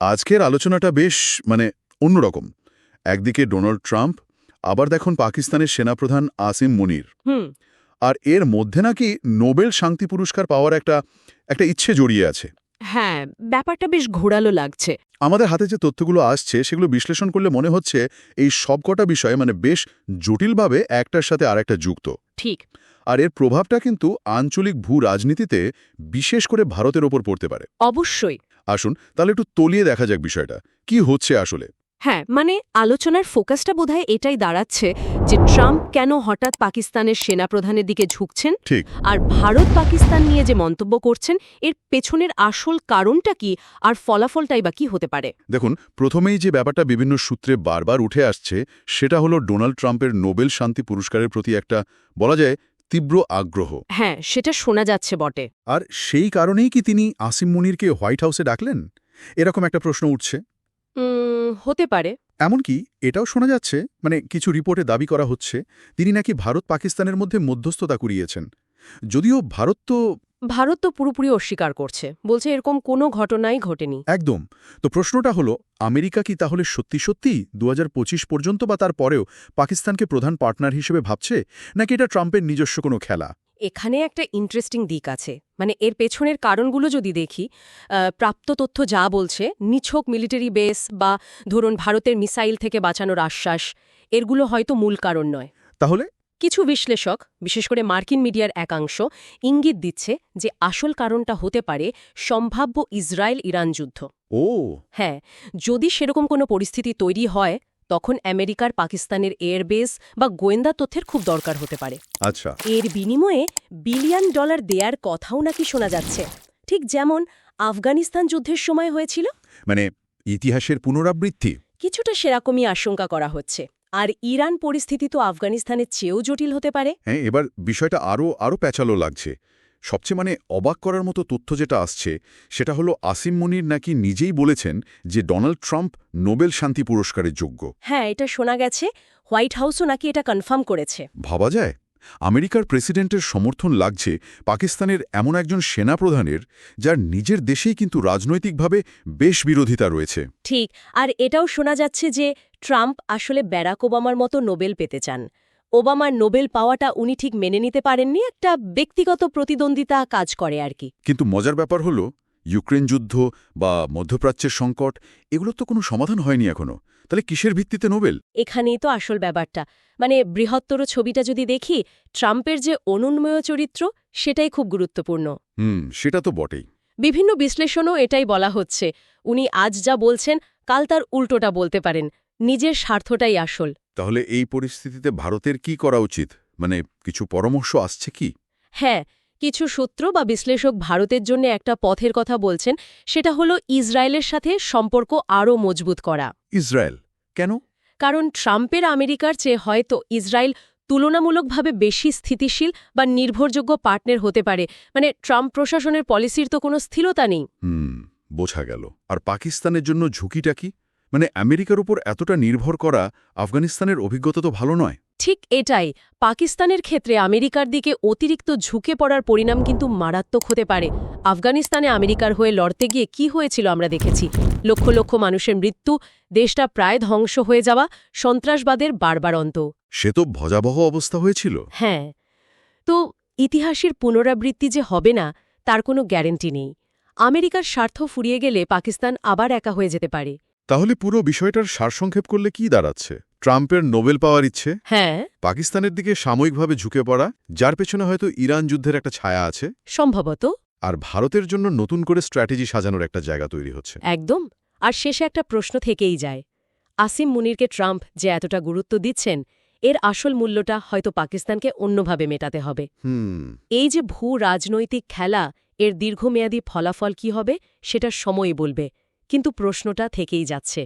আজকের আলোচনাটা বেশ মানে অন্যরকম। একদিকে ডোনাল্ড ট্রাম্প আবার দেখুন পাকিস্তানের সেনাপ্রধান আসিম মুনির। আর এর মধ্যে নাকি নোবেল শান্তি পুরস্কার পাওয়ার একটা একটা ইচ্ছে জড়িয়ে আছে। হ্যাঁ ব্যাপারটা বেশ ঘোরালো লাগছে। আমাদের হাতে যে তথ্যগুলো আসছে সেগুলো বিশ্লেষণ করলে মনে হচ্ছে এই সবকটা বিষয় মানে বেশ জটিলভাবে একটার সাথে আরেকটা যুক্ত। ঠিক। আর এর প্রভাবটা কিন্তু আঞ্চলিক ভূ রাজনীতিতে বিশেষ করে ভারতের ওপর পড়তে পারে। অবশ্যই। আসুন তাহলে একটু তলিয়ে দেখা যাক বিষয়টা। কি হচ্ছে আসলে? হ্যাঁ মানে আলোচনার ফোকাসটা বোধহয় এটাই দাঁড়াচ্ছে যে ট্রাম্প কেন হঠাৎ পাকিস্তানের সেনাপ্রধানের দিকে ঝুঁকছেন ঠিক। আর ভারত পাকিস্তান নিয়ে যে মন্তব্য করছেন এর পেছনের আসল কারণটা কি আর ফলাফলটাই বা কি হতে পারে? দেখুন প্রথমেই যে ব্যাপারটা বিভিন্ন সূত্রে বারবার উঠে আসছে সেটা হলো ডোনাল্ড ট্রাম্পের নোবেল শান্তি পুরস্কারের প্রতি একটা বলা যায় তীব্র আগ্রহ। হ্যাঁ সেটা শোনা যাচ্ছে বটে। আর সেই কারণেই কি তিনি আসিম মুনিরকে হোয়াইট হাউসে ডাকলেন? এরকম একটা প্রশ্ন উঠছে। হতে পারে। এমনকি এটাও শোনা যাচ্ছে মানে কিছু রিপোর্টে দাবি করা হচ্ছে তিনি নাকি ভারত পাকিস্তানের মধ্যে মধ্যস্থতা করিয়েছেন যদিও ভারত তো ভারত তো পুরোপুরি অস্বীকার করছে। বলছে এরকম কোনো ঘটনাই ঘটেনি। একদম। তো প্রশ্নটা হলো আমেরিকা কি তাহলে সত্যি সত্যি দুহাজার পঁচিশ পর্যন্ত বা তার পরেও পাকিস্তানকে প্রধান পার্টনার হিসেবে ভাবছে নাকি এটা ট্রাম্পের নিজস্ব কোনো খেলা? এখানে একটা ইন্টারেস্টিং দিক আছে। মানে এর পেছনের কারণগুলো যদি দেখি প্রাপ্ত তথ্য যা বলছে নিছক মিলিটারি বেস বা ধরুন ভারতের মিসাইল থেকে বাঁচানোর আশ্বাস এরগুলো হয়তো মূল কারণ নয়। তাহলে কিছু বিশ্লেষক বিশেষ করে মার্কিন মিডিয়ার একাংশ ইঙ্গিত দিচ্ছে যে আসল কারণটা হতে পারে সম্ভাব্য ইসরায়েল ইরান যুদ্ধ। ও। হ্যাঁ যদি সেরকম কোনো পরিস্থিতি তৈরি হয় তখন আমেরিকার পাকিস্তানের এয়ারবেস বা গোয়েন্দা তথ্যের খুব দরকার হতে পারে। আচ্ছা। এর বিনিময়ে বিলিয়ন ডলার দেয়ার কথাও নাকি শোনা যাচ্ছে। ঠিক যেমন আফগানিস্তান যুদ্ধের সময় হয়েছিল। মানে ইতিহাসের পুনরাবৃত্তি। কিছুটা সেরকমই আশঙ্কা করা হচ্ছে। আর ইরান পরিস্থিতি তো আফগানিস্তানের চেয়েও জটিল হতে পারে। হ্যাঁ এবার বিষয়টা আরও আরও প্যাচালো লাগছে। সবচেয়ে মানে অবাক করার মতো তথ্য যেটা আসছে সেটা হলো আসিম মনির নাকি নিজেই বলেছেন যে ডোনাল্ড ট্রাম্প নোবেল শান্তি পুরস্কারের যোগ্য। হ্যাঁ এটা শোনা গেছে। হোয়াইট হাউসও নাকি এটা কনফার্ম করেছে। ভাবা যায়? আমেরিকার প্রেসিডেন্টের সমর্থন লাগছে পাকিস্তানের এমন একজন সেনাপ্রধানের যার নিজের দেশেই কিন্তু রাজনৈতিকভাবে বেশ বিরোধিতা রয়েছে। ঠিক আর এটাও শোনা যাচ্ছে যে ট্রাম্প আসলে ব্যারাক ওবামার মতো নোবেল পেতে চান। ওবামার নোবেল পাওয়াটা উনি ঠিক মেনে নিতে পারেননি একটা ব্যক্তিগত প্রতিদ্বন্দ্বিতা কাজ করে আর কি। কিন্তু মজার ব্যাপার হলো ইউক্রেন যুদ্ধ বা মধ্যপ্রাচ্যের সংকট এগুলো তো কোনো সমাধান হয়নি এখনও। তাহলে কিসের ভিত্তিতে নোবেল? এখানেই তো আসল ব্যাপারটা। মানে বৃহত্তর ছবিটা যদি দেখি ট্রাম্পের যে অনুন্ময় চরিত্র সেটাই খুব গুরুত্বপূর্ণ। হুম সেটা তো বটেই। বিভিন্ন বিশ্লেষণও এটাই বলা হচ্ছে। উনি আজ যা বলছেন কাল তার উল্টোটা বলতে পারেন। নিজের স্বার্থটাই আসল। তাহলে এই পরিস্থিতিতে ভারতের কি করা উচিত? মানে কিছু পরামর্শ আসছে কি? হ্যাঁ কিছু সূত্র বা বিশ্লেষক ভারতের জন্য একটা পথের কথা বলছেন সেটা হলো ইসরায়েলের সাথে সম্পর্ক আরও মজবুত করা। ইসরায়েল? কেন? কারণ ট্রাম্পের আমেরিকার চেয়ে হয়তো ইসরায়েল তুলনামূলকভাবে বেশি স্থিতিশীল বা নির্ভরযোগ্য পার্টনার হতে পারে। মানে ট্রাম্প প্রশাসনের পলিসির তো কোনো স্থিরতা নেই। বোঝা গেল। আর পাকিস্তানের জন্য ঝুঁকিটা কি? মানে আমেরিকার উপর এতটা নির্ভর করা আফগানিস্তানের অভিজ্ঞতা তো ভালো নয়। ঠিক এটাই পাকিস্তানের ক্ষেত্রে আমেরিকার দিকে অতিরিক্ত ঝুঁকে পড়ার পরিণাম কিন্তু মারাত্মক হতে পারে। আফগানিস্তানে আমেরিকার হয়ে লড়তে গিয়ে কি হয়েছিল আমরা দেখেছি। লক্ষ লক্ষ মানুষের মৃত্যু দেশটা প্রায় ধ্বংস হয়ে যাওয়া সন্ত্রাসবাদের বারবার অন্ত। সে তো ভজাবহ অবস্থা হয়েছিল। হ্যাঁ। তো ইতিহাসের পুনরাবৃত্তি যে হবে না তার কোনো গ্যারেন্টি নেই। আমেরিকার স্বার্থ ফুরিয়ে গেলে পাকিস্তান আবার একা হয়ে যেতে পারে। তাহলে পুরো বিষয়টার সারসংক্ষেপ করলে কি দাঁড়াচ্ছে? ট্রাম্পের নোবেল পাওয়ার ইচ্ছে? হ্যাঁ। পাকিস্তানের দিকে সাময়িকভাবে ঝুঁকে পড়া যার পেছনে হয়তো ইরান যুদ্ধের একটা ছায়া আছে? সম্ভবত। আর ভারতের জন্য নতুন করে স্ট্র্যাটেজি সাজানোর একটা জায়গা তৈরি হচ্ছে। একদম। আর শেষে একটা প্রশ্ন থেকেই যায়। আসিম মুনিরকে ট্রাম্প যে এতটা গুরুত্ব দিচ্ছেন এর আসল মূল্যটা হয়তো পাকিস্তানকে অন্যভাবে মেটাতে হবে। এই যে ভূ রাজনৈতিক খেলা এর দীর্ঘমেয়াদী ফলাফল কি হবে সেটা সময়ই বলবে। কিন্তু প্রশ্নটা থেকেই যাচ্ছে।